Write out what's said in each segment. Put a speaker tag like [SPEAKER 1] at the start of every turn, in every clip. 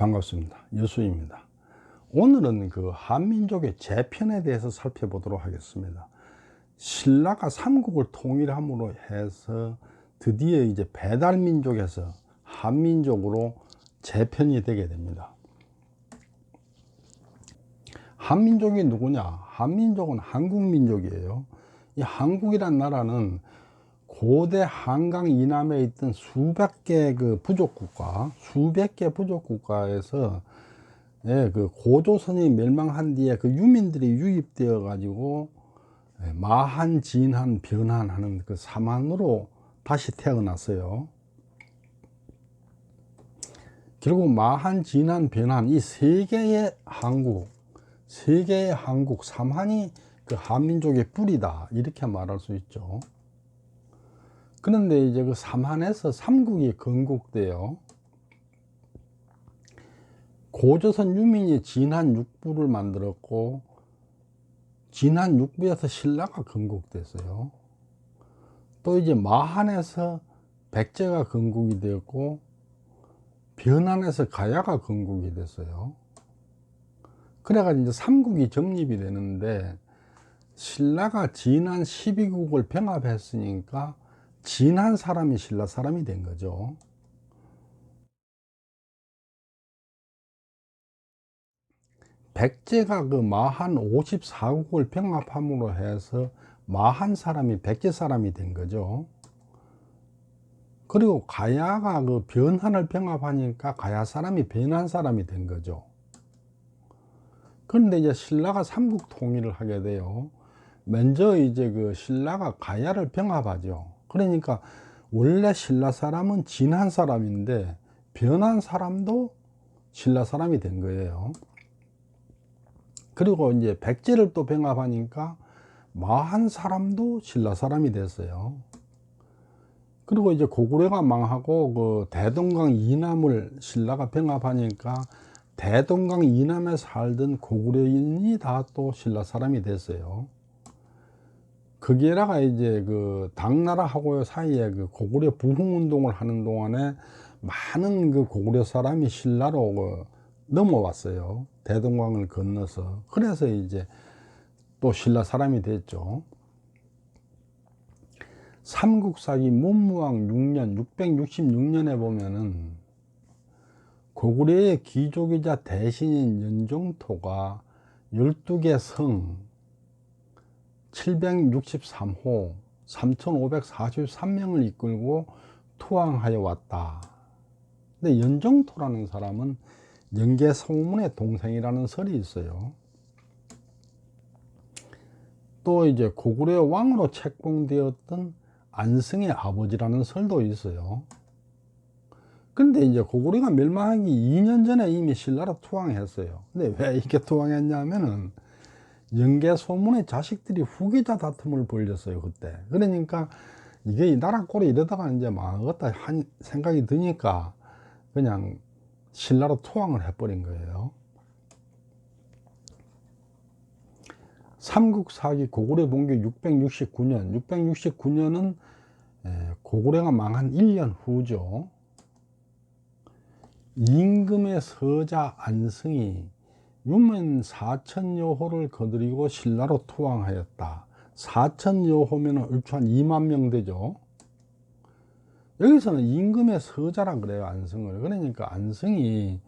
[SPEAKER 1] 반갑습니다. 여수입니다. 오늘은 그 한민족의 재편에 대해서 살펴보도록 하겠습니다. 신라가 삼국을 통일함으로 해서 드디어 이제 배달민족에서 한민족으로 재편이 되게 됩니다. 한민족이 누구냐? 한민족은 한국민족이에요. 이 한국이란 나라는 고대 한강 이남에 있던 수백 개 그 부족 국가, 수백 개 부족 국가에서 예, 그 고조선이 멸망한 뒤에 그 유민들이 유입되어 가지고 예, 마한, 진한, 변한하는 그 사만으로 다시 태어났어요. 결국 마한, 진한, 변한 이 세 개의 한국, 세 개의 한국, 삼한이 그 한민족의 뿌리다 이렇게 말할 수 있죠. 그런데 이제 그 삼한에서 삼국이 건국돼요. 고조선 유민이 진한 육부를 만들었고 진한 육부에서 신라가 건국됐어요. 또 이제 마한에서 백제가 건국이 되었고 변한에서 가야가 건국이 됐어요. 그래가지고 이제 삼국이 정립이 되는데 신라가 진한 12국을 병합했으니까 진한 사람이 신라 사람이 된 거죠. 백제가 그 마한 54국을 병합함으로 해서 마한 사람이 백제 사람이 된 거죠. 그리고 가야가 그 변한을 병합하니까 가야 사람이 변한 사람이 된 거죠. 그런데 이제 신라가 삼국 통일을 하게 돼요. 먼저 이제 그 신라가 가야를 병합하죠. 그러니까 원래 신라 사람은 진한 사람인데 변한 사람도 신라 사람이 된 거예요. 그리고 이제 백제를 또 병합하니까 마한 사람도 신라 사람이 됐어요. 그리고 이제 고구려가 망하고 그 대동강 이남을 신라가 병합하니까 대동강 이남에 살던 고구려인이 다 또 신라 사람이 됐어요. 거기에다가 이제 그 당나라하고 사이에 그 고구려 부흥 운동을 하는 동안에 많은 그 고구려 사람이 신라로 그 넘어왔어요. 대동강을 건너서. 그래서 이제 또 신라 사람이 됐죠. 삼국사기 문무왕 6년, 666년에 보면은 고구려의 귀족이자 대신인 연종토가 12개 성, 763호, 3543명을 이끌고 투항하여 왔다. 근데 연정토라는 사람은 연개소문의 동생이라는 설이 있어요. 또 이제 고구려 왕으로 책봉되었던 안승의 아버지라는 설도 있어요. 근데 이제 고구려가 멸망하기 2년 전에 이미 신라로 투항했어요. 근데 왜 이렇게 투항했냐면은 연계 소문의 자식들이 후계자 다툼을 벌였어요 그때. 그러니까 이게 이 나라 꼴이 이러다가 이제 망하겠다 한 생각이 드니까 그냥 신라로 투항을 해버린 거예요. 삼국사기 고구려 본교 669년, 669년은 고구려가 망한 1년 후죠. 임금의 서자 안승이 유면 사천여호를 거드리고 신라로 투항하였다. 사천여호면 얼추 한 2만 명 되죠. 여기서는 임금의 서자라 그래요, 안승을. 그러니까 안승이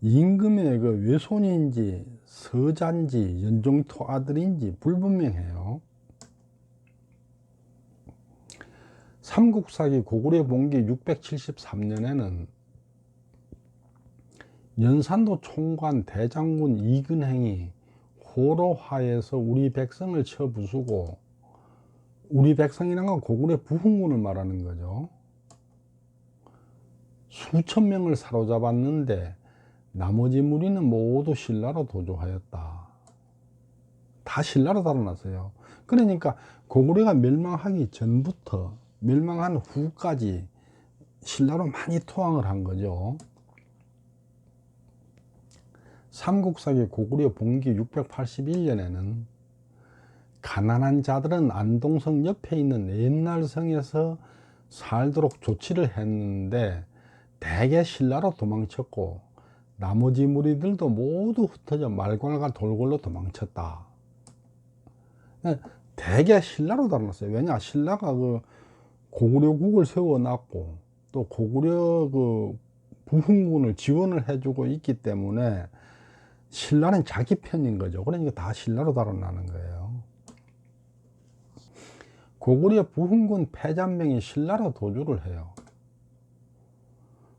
[SPEAKER 1] 임금의 그 외손인지 서자인지 연종토 아들인지 불분명해요. 삼국사기 고구려 본기 673년에는 연산도 총관 대장군 이근행이 호로화에서 우리 백성을 쳐 부수고 우리 백성이란 건 고구려 부흥군을 말하는 거죠. 수천 명을 사로잡았는데 나머지 무리는 모두 신라로 도주하였다. 다 신라로 달아났어요. 그러니까 고구려가 멸망하기 전부터 멸망한 후까지 신라로 많이 투항을 한 거죠. 삼국사기 고구려 본기 681년에는 가난한 자들은 안동성 옆에 있는 옛날 성에서 살도록 조치를 했는데 대개 신라로 도망쳤고 나머지 무리들도 모두 흩어져 말괄과 돌궐로 도망쳤다. 대개 신라로 달았어요. 왜냐 신라가 그 고구려국을 세워놨고 또 고구려 그 부흥군을 지원을 해주고 있기 때문에 신라는 자기 편인 거죠. 그러니까 다 신라로 달아나는 거예요. 고구려 부흥군 패잔명이 신라로 도주를 해요.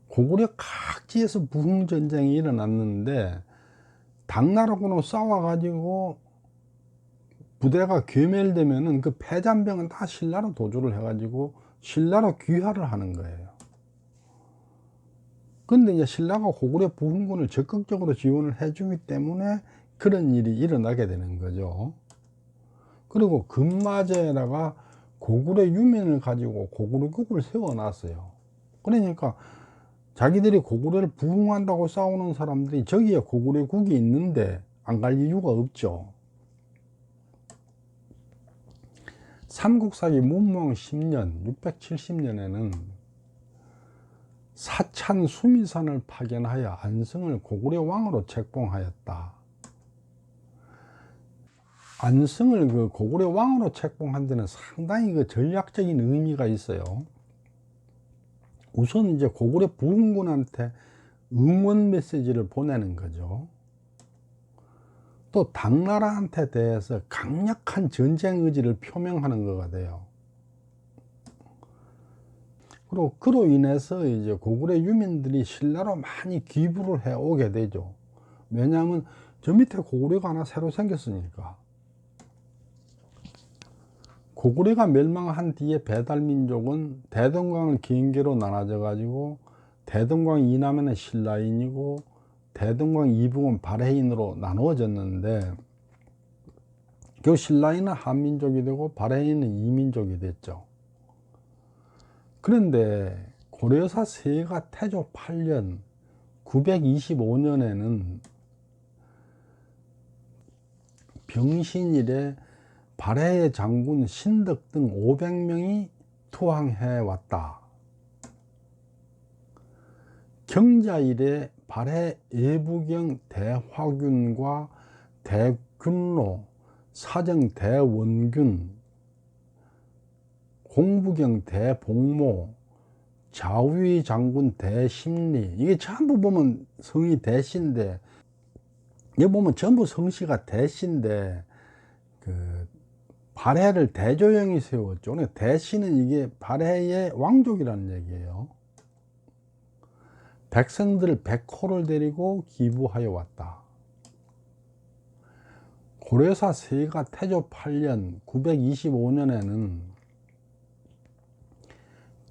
[SPEAKER 1] 고구려 각지에서 부흥전쟁이 일어났는데 당나라군하고 싸워가지고 부대가 괴멸되면은 그 패잔병은 다 신라로 도주를 해가지고 신라로 귀화를 하는 거예요. 근데 이제 신라가 고구려 부흥군을 적극적으로 지원을 해주기 때문에 그런 일이 일어나게 되는 거죠. 그리고 금마제라가 고구려 유민을 가지고 고구려국을 세워놨어요. 그러니까 자기들이 고구려를 부흥한다고 싸우는 사람들이 저기에 고구려국이 있는데 안 갈 이유가 없죠. 삼국사기 문무왕 10년 670년에는 사찬 수미산을 파견하여 안성을 고구려 왕으로 책봉하였다. 안성을 그 고구려 왕으로 책봉한 데는 상당히 그 전략적인 의미가 있어요. 우선 이제 고구려 부흥군한테 응원 메시지를 보내는 거죠. 또 당나라한테 대해서 강력한 전쟁 의지를 표명하는 거가 돼요. 그리고 그로 인해서 이제 고구려 유민들이 신라로 많이 기부를 해 오게 되죠. 왜냐하면 저 밑에 고구려가 하나 새로 생겼으니까. 고구려가 멸망한 뒤에 배달민족은 대동강을 긴계로 나눠져 가지고 대동강 이남에는 신라인이고 대동강 이북은 발해인으로 나누어졌는데 그 신라인은 한민족이 되고 발해인은 이민족이 됐죠. 그런데 고려사 세가 태조 8년 925년에는 병신일에 발해의 장군 신덕 등 500명이 투항해 왔다. 경자일에 발해 예부경 대화균과 대균로 사정 대원균 공부경 대복모 좌위 장군 대심리 이게 전부 보면 성이 대신데 여기 보면 전부 성씨가 대신데 그 발해를 대조영이 세웠죠. 대신은 이게 발해의 왕족이라는 얘기예요. 백성들 백호를 데리고 기부하여 왔다. 고려사 세가 태조 8년 925년에는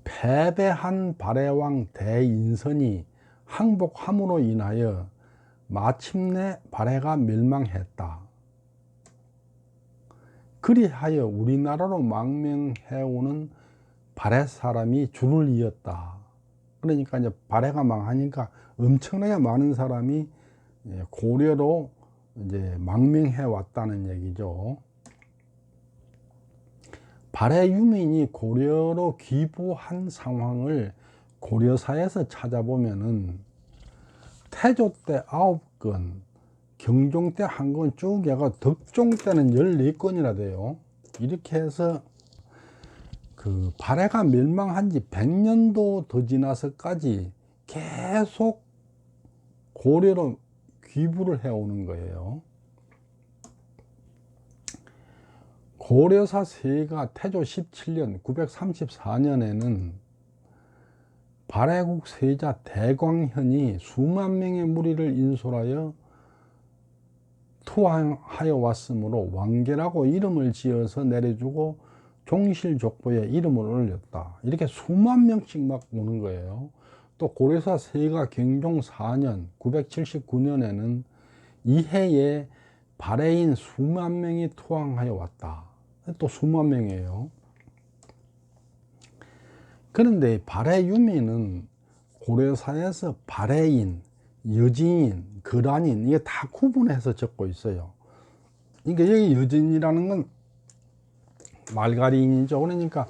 [SPEAKER 1] 패배한 발해왕 대인선이 항복함으로 인하여 마침내 발해가 멸망했다. 그리하여 우리나라로 망명해오는 발해 사람이 줄을 이었다. 그러니까 이제 발해가 망하니까 엄청나게 많은 사람이 고려로 이제 망명해 왔다는 얘기죠. 발해 유민이 고려로 귀부한 상황을 고려사에서 찾아보면은 태조 때 아홉 건, 경종 때한건쭉 해가 덕종 때는 14건이나 돼요. 이렇게 해서 그 발해가 멸망한 지 100년도 더 지나서까지 계속 고려로 귀부를 해오는 거예요. 고려사 세가 태조 17년 934년에는 발해국 세자 대광현이 수만 명의 무리를 인솔하여 투항하여 왔으므로 왕계라고 이름을 지어서 내려주고 종실족보에 이름을 올렸다. 이렇게 수만 명씩 막 오는 거예요. 또 고려사 세가 경종 4년 979년에는 이해에 발해인 수만 명이 투항하여 왔다. 또 수만 명이에요. 그런데 발해 유민은 고려사에서 발해인, 여진인, 거란인 이게 다 구분해서 적고 있어요. 그러니까 여기 여진이라는 건 말가리인이죠. 그러니까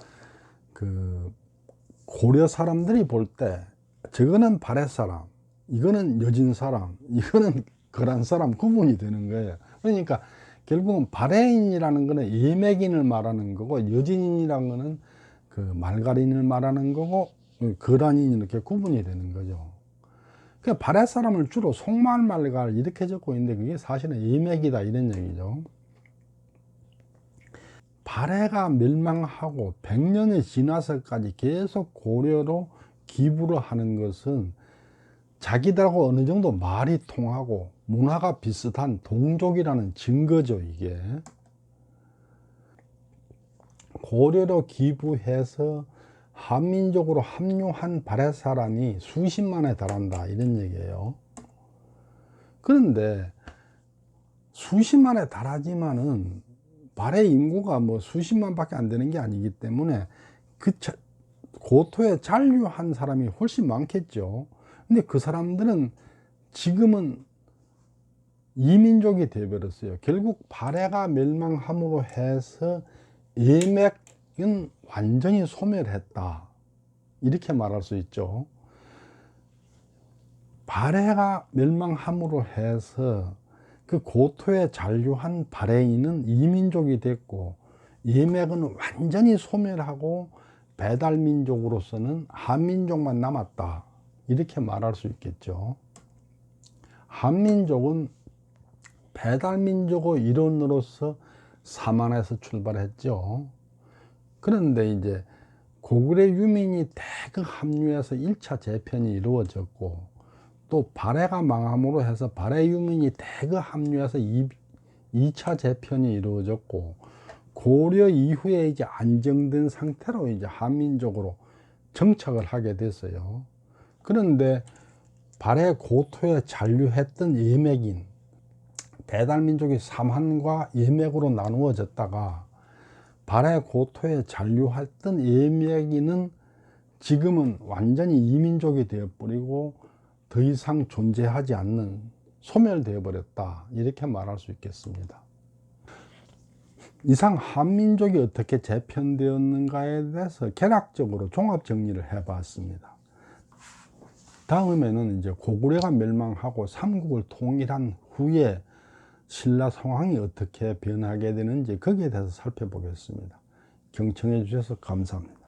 [SPEAKER 1] 그 고려 사람들이 볼 때 저거는 발해 사람, 이거는 여진 사람, 이거는 거란 사람 구분이 되는 거예요. 그러니까 결국은 발해인이라는 거는 예맥인을 말하는 거고 여진인이라는 거는 그 말가린을 말하는 거고 거란인 이렇게 구분이 되는 거죠. 그 발해 사람을 주로 속말 말갈 이렇게 적고 있는데 그게 사실은 예맥이다 이런 얘기죠. 발해가 멸망하고 100년이 지나서까지 계속 고려로 기부를 하는 것은 자기들하고 어느 정도 말이 통하고 문화가 비슷한 동족이라는 증거죠, 이게. 고려로 기부해서 한민족으로 합류한 발해 사람이 수십만에 달한다, 이런 얘기예요. 그런데 수십만에 달하지만은 발해 인구가 뭐 수십만 밖에 안 되는 게 아니기 때문에 그 자- 고토에 잔류한 사람이 훨씬 많겠죠. 근데 그 사람들은 지금은 이민족이 되어버렸어요. 결국 발해가 멸망함으로 해서 예맥은 완전히 소멸했다. 이렇게 말할 수 있죠. 발해가 멸망함으로 해서 그 고토에 잔류한 발해인은 이민족이 됐고 예맥은 완전히 소멸하고 배달민족으로서는 한민족만 남았다. 이렇게 말할 수 있겠죠. 한민족은 배달민족의 일원으로서 사만에서 출발했죠. 그런데 이제 고구려 유민이 대거 합류해서 1차 재편이 이루어졌고 또 발해가 망함으로 해서 발해 유민이 대거 합류해서 2, 2차 재편이 이루어졌고 고려 이후에 이제 안정된 상태로 이제 한민족으로 정착을 하게 됐어요. 그런데 발해 고토에 잔류했던 예맥인 배달민족이 삼한과 예맥으로 나누어졌다가 발해 고토에 잔류했던 예맥인은 지금은 완전히 이민족이 되어버리고 더 이상 존재하지 않는 소멸되어 버렸다 이렇게 말할 수 있겠습니다. 이상 한민족이 어떻게 재편되었는가에 대해서 개략적으로 종합 정리를 해 봤습니다. 다음에는 이제 고구려가 멸망하고 삼국을 통일한 후에 신라 상황이 어떻게 변하게 되는지 거기에 대해서 살펴보겠습니다. 경청해 주셔서 감사합니다.